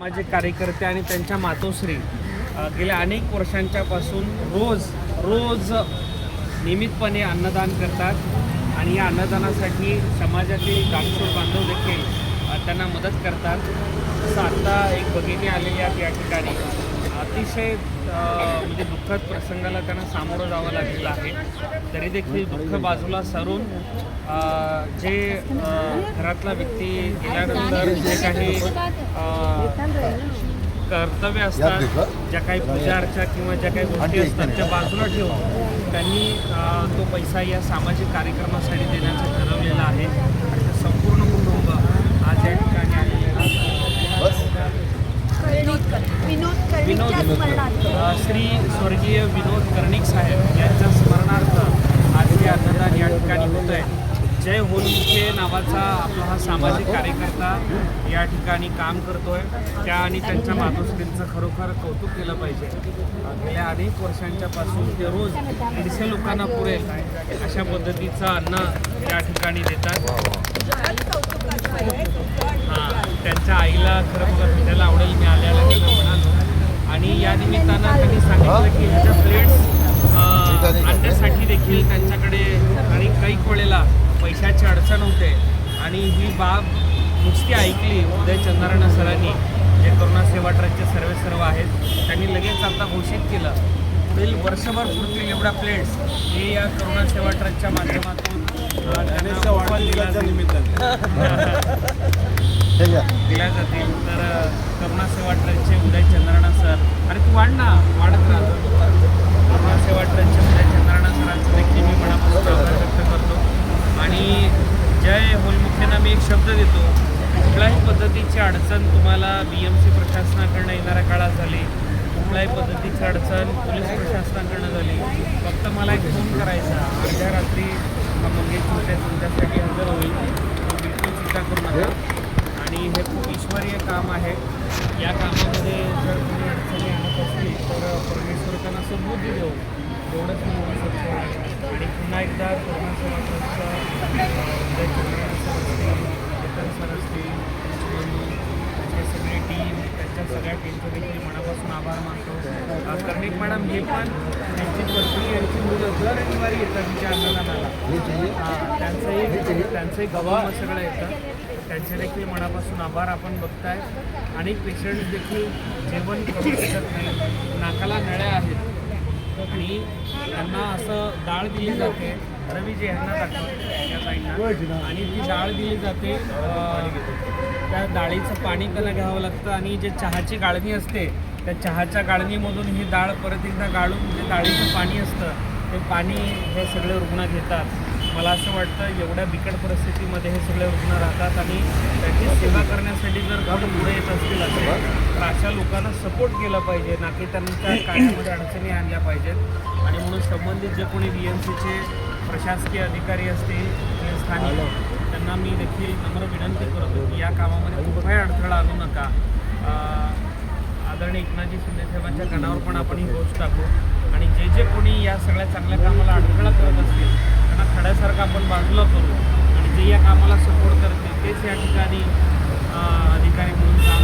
माझे कार्यकर्ते आणि त्यांच्या मातोश्री गेल्या अनेक वर्षांच्या पासून रोज रोज नियमितपणे अन्नदान करतात आणि या अन्नदानासाठी समाजातील दानशूर बांधव देखील त्यांना मदत करतात. असं आत्ता एक भगिनी आलेली आहेत या ठिकाणी. अतिशय म्हणजे दुःखद प्रसंगाला त्यांना सामोरं जावं लागलेलं आहे. तरी देखील दुःख बाजूला सरून जे घरातला व्यक्ती गेल्यानंतर जे काही कर्तव्य असतात ज्या काही पूजा अर्चा किंवा ज्या काही गोष्टी असतात त्या बाजूला ठेवून त्यांनी तो पैसा या सामाजिक कार्यक्रमासाठी देण्याचं ठरवलेलं आहे आणि ते संपूर्ण कुटुंब आज या ठिकाणी आलेले आहे. विनोद श्री स्वर्गीय विनोद कर्णिक साहेब यांच्या स्मरणार्थ आज हे अन्नदान या ठिकाणी होत आहे. जय होलमुखे नावाचा आपला हा सामाजिक कार्यकर्ता या ठिकाणी काम करतोय. त्या आणि त्यांच्या मातोश्रींचं खरोखर कौतुक केलं पाहिजे. गेल्या अनेक वर्षांच्या पासून ते रोज दीडशे लोकांना पुरेल अशा पद्धतीचं अन्न या ठिकाणी देतात. हां त्यांच्या आईला खरं बघा भेटायला त्यांच्याकडे आणि काही वेळेला पैशाची अडचण होते. आणि ही बाब नुसती ऐकली उदय चंद्राना सरांनी जे करुणा सेवा ट्रस्टचे सर्वे सर्व आहेत त्यांनी लगेच आता घोषित केलं. पुढील वर्षभर पुढतील एवढ्या प्लेट्स हे या करुणा सेवा ट्रस्टच्या माध्यमातून दिल्या जातील. तर अ, करुणा सेवा ट्रस्टचे उदय चंद्राना सर अरे तू वाढ ना वाढत राहतो करुणा सेवा ट्रस्टचे उदय चंद्राना सरांचं देखील मी मनापासून आभार व्यक्त करतो आणि जय होलमुखेंना मी एक शब्द देतो. कुठल्याही पद्धतीची अडचण तुम्हाला बी एम सी प्रशासनाकडनं येणाऱ्या काळात झाली कुठल्याही पद्धतीची अडचण पोलीस प्रशासनाकडनं झाली फक्त मला एक फोन करायचा. अर्ध्या रात्री मंगेश मोठ्या तुमच्यासाठी हजर होईल. बिलकुल चिंता करू नका. आणि हे खूप ईश्वरीय काम आहे. या कामामध्ये जर कोणी अडचणी आणत असतील तर परमेश्वर त्यांना समृद्धी देऊ एवढंच मी म्हणू शकतो आणि पुन्हा एकदा कोरोना समाजाचा चंद्रकांत सर असतील त्यांचे सगळे टीम त्यांच्या सगळ्या टीमचे देखील मनापासून आभार मानतो. कर्णिक मॅडम हे पण त्यांची पत्नी यांची मुलं दर रविवारी येतात तिच्या अन्नदानाला हां, त्यांचंही त्यांचंही गवाह सगळं येतं. त्यांचे देखील मनापासून आभार आपण बघताय. अनेक पेशंट्स देखील जेवण करू शकत नाही नाकाला नळ्या आहेत. आणि त्यांना असं डाळ दिली जाते रवीजी यांना दाखवतो या आणि ती डाळ दिली जाते त्या डाळीचं पाणी त्यांना घ्यावं लागतं आणि जे चहाची गाळणी असते त्या चहाच्या गाळणीमधून ही डाळ परत एकदा गाळून जे डाळीचं पाणी असतं ते पाणी हे सगळे रुग्ण घेतात. मला असं वाटतं एवढ्या बिकट परिस्थितीमध्ये हे सगळे रुग्ण राहतात आणि त्याची सेवा करण्यासाठी जर कोण पुढे येत असतील असे अशा लोकांना सपोर्ट केला पाहिजे ना की त्यांच्या कार्यामध्ये अडचणी आणल्या पाहिजेत. आणि म्हणून संबंधित जे कोणी बी एम सीचे प्रशासकीय अधिकारी असतील स्थानिक त्यांना मी देखील नम्र विनंती करतो की या कामामध्ये कुठलाही अडथळा आणू नका. आदरणीय एकनाथजी शिंदेसाहेबांच्या कानावर पण आपण ही गोष्ट टाकू. आणि जे जे कोणी या सगळ्या चांगल्या कामाला अडथळा करत असतील त्यांना खड्यासारखं आपण बाजूला करू. आणि जे या कामाला सपोर्ट करतील तेच या ठिकाणी अधिकारी म्हणून काम